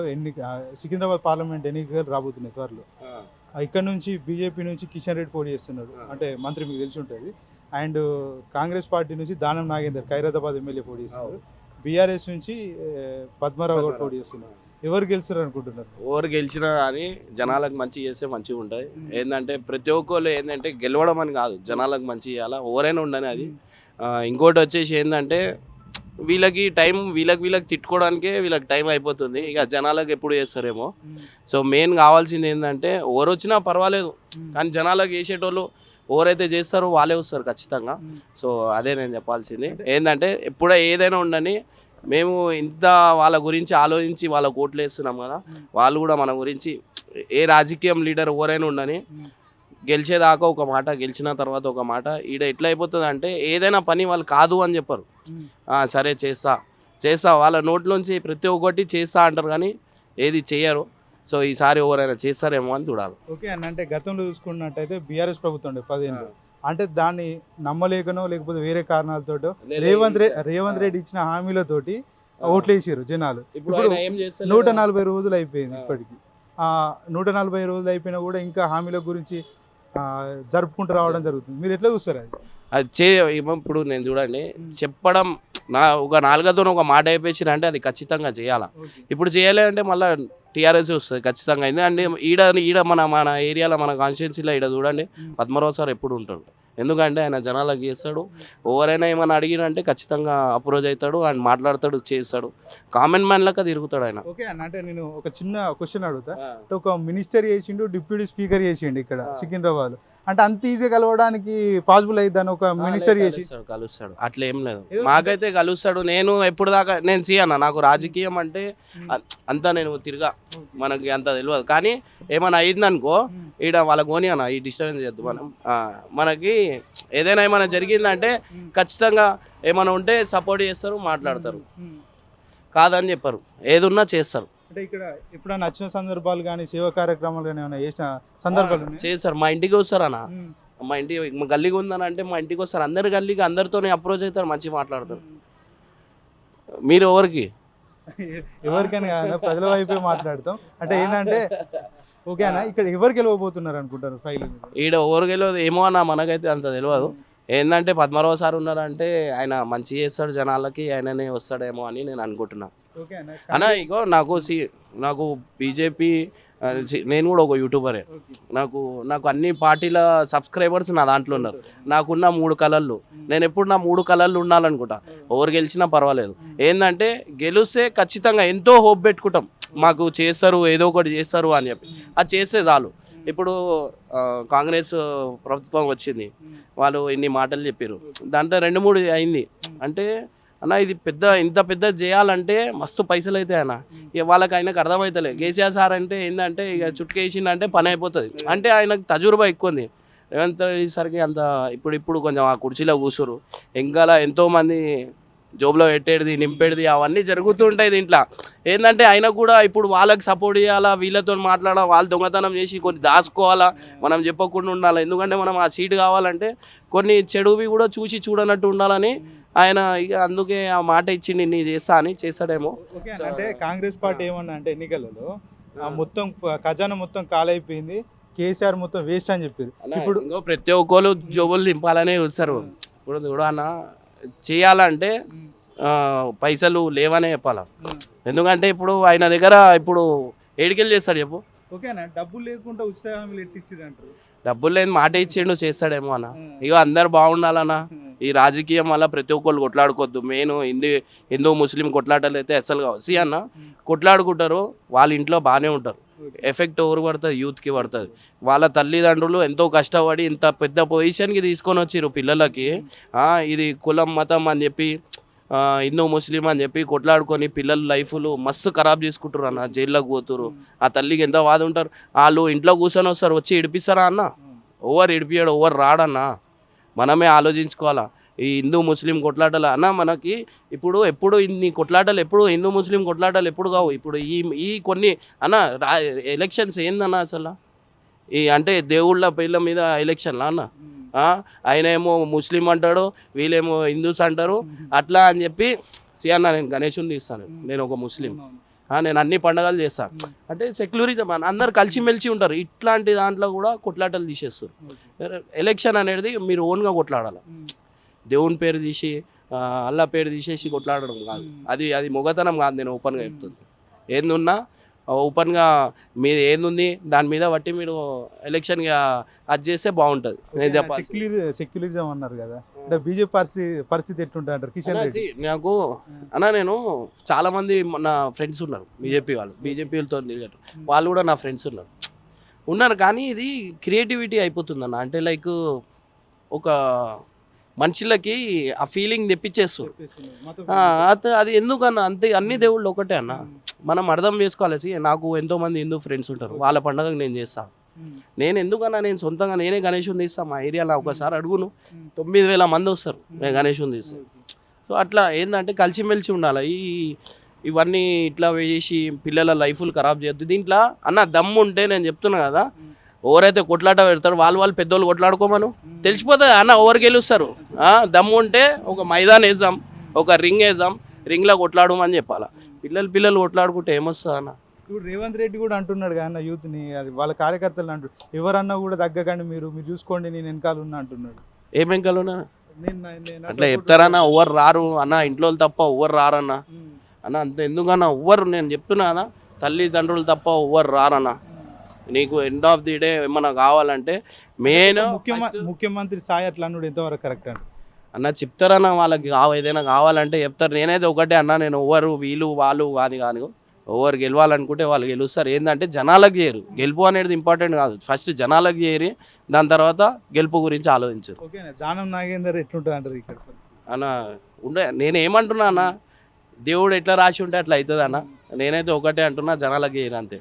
ఎన్నిక ఆ, సికింద్రాబాద్ పార్లమెంట్ ఎన్నికలు రాబోతున్నాయి త్వరలో. ఇక్కడ నుంచి బీజేపీ నుంచి కిషన్ రెడ్డి పోటీ చేస్తున్నాడు. అంటే మంత్రి మీకు తెలిసి ఉంటుంది. అండ్ కాంగ్రెస్ పార్టీ నుంచి దానం నాగేందర్ ఖైరతాబాద్ ఎమ్మెల్యే పోటీ చేస్తున్నారు. బీఆర్ఎస్ నుంచి పద్మారావు గారు పోటీ చేస్తున్నారు. ఎవరు గెలుస్తారు అనుకుంటున్నారు? ఓవర్ గెలిచినా కానీ జనాలకు మంచి చేస్తే మంచిగా ఉంటుంది ఏంటంటే ప్రతి ఒక్కళ్ళు ఏంటంటే గెలవడం అని కాదు జనాలకు మంచి చేయాలా? ఓవరైనా ఉండని అది. ఇంకోటి వచ్చేసి ఏంటంటే వీళ్ళకి టైం వీళ్ళకి వీళ్ళకి తిట్టుకోవడానికే వీళ్ళకి టైం అయిపోతుంది. ఇక జనాలకు ఎప్పుడు చేస్తారేమో. సో మెయిన్ కావాల్సింది ఏంటంటే ఓవర్ వచ్చినా పర్వాలేదు కానీ జనాలకు చేసేటోళ్ళు ఎవరైతే చేస్తారో వాళ్ళే వస్తారు ఖచ్చితంగా. సో అదే నేను చెప్పాల్సింది. ఏంటంటే ఎప్పుడో ఏదైనా ఉండని మేము ఇంత వాళ్ళ గురించి ఆలోచించి వాళ్ళ ఓట్లు వేస్తున్నాం కదా. వాళ్ళు కూడా మన గురించి ఏ రాజకీయం లీడర్ ఎవరైనా ఉండని గెలిచేదాకా ఒక మాట గెలిచిన తర్వాత ఒక మాట. ఈడ ఎట్లా అయిపోతుంది అంటే ఏదైనా పని వాళ్ళు కాదు అని చెప్పరు. "ఆ, సరే చేస్తా. చేస్తా వాళ్ళ నోట్లోంచి ప్రతి ఒక్కటి చేస్తా అంటారు కానీ ఏది చేయరు సో ఈసారి ఎవరైనా చేస్తారేమో అని చూడాలి. ఓకే అన్న అంటే గతంలో చూసుకున్నట్టయితే బీఆర్ఎస్ ప్రభుత్వం ఉండే పదిహేను అంటే దాన్ని నమ్మలేకనో లేకపోతే వేరే కారణాలతోటో రేవంత్ రెడ్డి రేవంత్ రెడ్డి ఇచ్చిన హామీలతోటి ఓట్లు వేసారు జనాలు. ఇప్పుడు? నూట నలభై రోజులు అయిపోయింది. ఇప్పటికి. ఆ నూట నలభై రోజులు అయిపోయినా కూడా ఇంకా హామీల గురించి జరుపుకుంటూ రావడం జరుగుతుంది. మీరు ఎట్లా చూస్తారు అది? అది చే ఇప్పుడు నేను చూడండి చెప్పడం నా ఒక నాలుగతో ఒక మాట అయిపోయింది అంటే అది ఖచ్చితంగా చేయాలా. ఇప్పుడు చేయలే అంటే మళ్ళీ టీఆర్ఎస్ వస్తుంది ఖచ్చితంగా. ఎందుకంటే ఈడ ఈడ మన మన ఏరియాలో మన కాన్స్టిట్యున్సీలో ఈడ చూడండి పద్మరావు సార్ ఎప్పుడు ఉంటాడు? ఎందుకంటే ఆయన జనాలకు చేస్తాడు. ఎవరైనా ఏమైనా అడిగినంటే ఖచ్చితంగా అప్రోచ్ అవుతాడు ఆయన మాట్లాడతాడు చేస్తాడు. కామన్ మ్యాన్ లెక్క తిరుగుతాడు ఆయన. ఓకే అన్న అంటే నేను ఒక చిన్న క్వశ్చన్ అడుగుతా. అంటే ఒక మినిస్టర్ చేసిండు డిప్యూటీ స్పీకర్ చేసిండు ఇక్కడ. సికింద్రాబాద్. అంటే అంత ఈజీ కలవడానికి పాసిబుల్ అయిద్దాని ఒక మినిస్టర్ చేసి కలుస్తాడు, అట్లా ఏం లేదు. మాకైతే కలుస్తాడు. నేను ఎప్పుడు దాకా నేను సీయన్న నాకు రాజకీయం అంటే అంతా నేను తిరగా. మనకి అంత తెలియదు. కానీ ఏమైనా అయిందనుకో. ఈడ వాళ్ళ గోని అన్న ఈ డిస్టర్బెన్స్ చేద్దు. మనం మనకి ఏదైనా ఏమైనా జరిగిందంటే. ఖచ్చితంగా ఏమైనా ఉంటే సపోర్ట్ చేస్తారు మాట్లాడతారు. కాదని చెప్పరు. ఏదున్నా చేస్తారు. అంటే ఇక్కడ ఎప్పుడైనా నచ్చిన సందర్భాలు కానీ సేవా కార్యక్రమాలు కానీ ఏమైనా చేసిన సందర్భాలు? చేస్తారు మా ఇంటికి వస్తారు అన్న. మా ఇంటి మా గల్లీకి ఉందని అంటే మా ఇంటికి వస్తారు. అందరి గల్లీకి అందరితోనే అప్రోచ్ అవుతారు మంచిగా మాట్లాడతారు. మీరు ఎవరికి? ఎవరికైనా ప్రజల వైపే మాట్లాడతాం. అంటే ఏంటంటే ఓకే అన్న ఇక్కడ ఎవరికి వెళ్ళబోతున్నారు అనుకుంటారు ఫైల్ ఈడ ఎవరికి ఏమో అన్న మనకైతే అంత తెలియదు ఏంటంటే పద్మరావు సార్ ఉన్నారంటే ఆయన మంచి చేస్తాడు జనాలకి ఆయననే వస్తాడేమో అని నేను అనుకుంటున్నా. అన్న ఇగో నాకు సి నాకు బీజేపీ నేను కూడా ఒక యూట్యూబరే నాకు నాకు అన్ని పార్టీల సబ్స్క్రైబర్స్ నా దాంట్లో ఉన్నారు. నాకున్న మూడు కళలు నేను ఎప్పుడు నా మూడు కళలు ఉండాలనుకుంటా. ఎవరు గెలిచినా పర్వాలేదు. ఏంటంటే గెలిస్తే ఖచ్చితంగా ఎంతో హోప్ పెట్టుకుంటాం. మాకు చేస్తారు ఏదో ఒకటి చేస్తారు అని చెప్పి. అది చేస్తే చాలు. ఇప్పుడు కాంగ్రెస్ ప్రభుత్వం వచ్చింది. వాళ్ళు ఇన్ని మాటలు చెప్పారు దాంట్లో రెండు మూడు అయింది. అంటే అన్న ఇది పెద్ద ఇంత పెద్ద చేయాలంటే మస్తు పైసలు అయితే అన్న ఇక వాళ్ళకి ఆయనకు అర్థమవుతలే కేసీఆర్ సార్ అంటే ఏంటంటే ఇక చుట్టుకేసిందంటే పని అయిపోతుంది. అంటే ఆయనకు తజుర్బా ఎక్కువ ఉంది రేవంత్ రెడ్డి సార్కి అంత ఇప్పుడు ఇప్పుడు కొంచెం ఆ కుర్చీలో కూర్చోరు ఇంకా ఎంతోమంది జోబులో పెట్టేది నింపేది అవన్నీ జరుగుతూ ఉంటాయి దీంట్లో. ఏంటంటే ఆయన కూడా ఇప్పుడు వాళ్ళకి సపోర్ట్ చేయాలా వీళ్ళతో మాట్లాడాలా వాళ్ళు దొంగతనం చేసి కొన్ని దాచుకోవాలా మనం చెప్పకుండా ఉండాలి. ఎందుకంటే మనం ఆ సీట్ కావాలంటే కొన్ని చెడువి కూడా చూసి చూడనట్టు ఉండాలని ఆయన ఇక అందుకే ఆ మాట ఇచ్చి నిన్ను చేస్తా అని చేస్తాడేమో. అంటే కాంగ్రెస్ పార్టీ ఏమన్నా అంటే ఎన్నికలలో ఆ మొత్తం ఖజానా మొత్తం కాలైపోయింది కేసీఆర్ మొత్తం వేస్ట్ అని చెప్పారు. ఇప్పుడు ప్రతి ఒక్కరు జోబులు నింపాలనే చూస్తారు. ఇప్పుడు చూడు అన్న చేయాలంటే పైసలు లేవనే చెప్పాలా. ఎందుకంటే ఇప్పుడు ఆయన దగ్గర ఇప్పుడు ఏడికెళ్ళి చేస్తాడు చెప్పు. ఓకే అన్న డబ్బులు లేకుండా హామీలు ఎత్తిచ్చింది అంటారు? డబ్బులు లేని మాట ఇచ్చిండు చేస్తాడేమో అన్న. ఇక అందరు బాగుండాలన్నా. ఈ రాజకీయం వల్ల ప్రతి ఒక్కళ్ళు కొట్లాడుకోవద్దు మెయిన్ హిందూ హిందూ ముస్లిం కొట్లాటలు అయితే అసలు కావు. సి అన్న కొట్లాడుకుంటారు వాళ్ళ ఇంట్లో బాగానే ఉంటారు. ఎఫెక్ట్ ఎవరు పడుతుంది యూత్కి పడుతుంది. వాళ్ళ తల్లిదండ్రులు ఎంతో కష్టపడి ఇంత పెద్ద పొజిషన్కి తీసుకొని వచ్చిర్రు పిల్లలకి. ఇది కులం మతం అని చెప్పి హిందూ ముస్లిం అని చెప్పి కొట్లాడుకొని పిల్లల లైఫ్లు మస్తు ఖరాబ్ చేసుకుంటారు అన్న జైల్లోకి పోతురు ఆ తల్లికి ఎంత బాధ ఉంటారు? వాళ్ళు ఇంట్లో కూర్చొని వస్తారు వచ్చి ఇడిపిస్తారా అన్న? ఓవర్ ఇడిపియాడు ఓవర్ రాడన్నా? మనమే ఆలోచించుకోవాలా. ఈ హిందూ ముస్లిం కొట్లాటలు అన్న మనకి ఇప్పుడు ఎప్పుడు ఇన్ని కొట్లాటలు ఎప్పుడు హిందూ ముస్లిం కొట్లాటలు ఎప్పుడు కావు. ఇప్పుడు ఈ ఈ కొన్ని అన్న ఎలక్షన్స్ ఏందన్నా అసలు? ఈ అంటే దేవుళ్ళ పేర్ల మీద ఎలక్షన్లా అన్న? ఆయన ఏమో ముస్లిం అంటాడు వీళ్ళేమో హిందూస్ అంటారు. అట్లా అని చెప్పి సి అన్న నేను గణేషుని తీస్తాను. నేను ఒక ముస్లిం. నేను అన్ని పండగలు చేస్తాను. అంటే సెక్యులరిజం అందరు కలిసిమెలిసి ఉంటారు. ఇట్లాంటి దాంట్లో కూడా కొట్లాటలు తీసేస్తారు. ఎలక్షన్ అనేది మీరు ఓన్గా కొట్లాడాలి. దేవుని పేరు తీసి అల్లా పేరు తీసేసి కొట్లాడడం కాదు. అది అది మొగతనం కాదు నేను ఓపెన్గా చెప్తుంది ఏందున్నా ఓపెన్గా మీది ఏందుంది దాని మీద బట్టి మీరు ఎలక్షన్గా అది చేస్తే బాగుంటుంది. నేను చెప్పాలి సెక్యులర్ సెక్యులరిజం అన్నారు కదా. అంటే బీజేపీ పరిస్థితి పరిస్థితి ఎట్లుంటుంది అంటారు కిషన్ రెడ్డి. నాకు అన్న నేను చాలా మంది నా ఫ్రెండ్స్ ఉన్నారు బీజేపీ వాళ్ళు. బీజేపీలతో తిరిగారు వాళ్ళు కూడా నా ఫ్రెండ్స్ ఉన్నారు. ఉన్నారు కానీ ఇది క్రియేటివిటీ అయిపోతుంది అన్న అంటే లైక్ ఒక మనుషులకి ఆ ఫీలింగ్ తెప్పించేస్తారు. అత- అది ఎందుకన్న? అంతే అన్ని దేవుళ్ళు ఒకటే అన్న. మనం అర్థం చేసుకోవాలి నాకు ఎంతో మంది హిందూ ఫ్రెండ్స్ ఉంటారు. వాళ్ళ పండగకు నేను చేస్తా. నేను ఎందుకన్నా? నేను సొంతంగా నేనే గణేషుని తీస్తా. మా ఏరియాలో ఒకసారి అడుగును. తొమ్మిది వేల మంది వస్తారు. నేను గణేషుని తీస్తా. సో అట్లా ఏంటంటే కలిసిమెలిసి ఉండాలి. ఈ ఇవన్నీ ఇట్లా చేసి పిల్లల లైఫ్లు ఖరాబ్ చేయొద్దు. దీంట్లో అన్న దమ్ము ఉంటే నేను చెప్తున్నా కదా. ఎవరైతే కొట్లాట పెడతారో వాళ్ళు వాళ్ళు పెద్దోళ్ళు కొట్లాడుకోమను. తెలిసిపోతుంది అన్న ఎవరు గెలుస్తారు? దమ్ము ఉంటే ఒక మైదాన్ వేద్దాం ఒక రింగ్ వేద్దాం రింగ్లో కొట్లాడమని చెప్పాలా. పిల్లలు పిల్లలు కొట్లాడుకుంటే ఏమొస్తుంది అన్న? ఇప్పుడు రేవంత్ రెడ్డి కూడా అంటున్నాడు కదా అన్న యూత్ని అది వాళ్ళ కార్యకర్తలు అంటు ఎవరన్నా కూడా తగ్గకండి మీరు మీరు చూసుకోండి నేను వెనకాల ఉన్నా అంటున్నాడు. ఏ బెంకలున్నా నేను నా- నేను అట్లా చెప్తారన్న ఎవరు రారు అన్న ఇంట్లో తప్ప ఎవరు రారన్న. అన్న అంత ఎందుకన్నా ఎవ్వరు నేను చెప్తున్నా కదా తల్లిదండ్రులు తప్ప ఎవ్వరు రారన్న. నీకు ఎండ్ ఆఫ్ ది డే ఏమన్నా కావాలంటే మెయిన్ ముఖ్యమంత్రి స్థాయి అట్లా అన్నాడు ఎంతవరకు కరెక్ట్ అండి అన్న చెప్తారన్న వాళ్ళకి ఏదైనా కావాలంటే చెప్తారు. నేనైతే ఒకటే అన్న నేను ఎవరు వీళ్ళు వాళ్ళు కాదు కాదు. ఎవరు గెలవాలనుకుంటే వాళ్ళు గెలుస్తారు. ఏంటంటే జనాలకు చేయరు గెలుపు అనేది ఇంపార్టెంట్ కాదు. ఫస్ట్ జనాలకు చేయరి దాని తర్వాత గెలుపు గురించి ఆలోచించరు. దానం నాగేందర్ ఎట్లుంటుంది అంటారు ఇక్కడ? అన్న ఉండే నేను ఏమంటున్నా అన్న దేవుడు ఎట్లా రాసి ఉంటే అట్లా అవుతుంది అన్న. నేనైతే ఒకటే అంటున్నా జనాలకు చేయరు అంతే.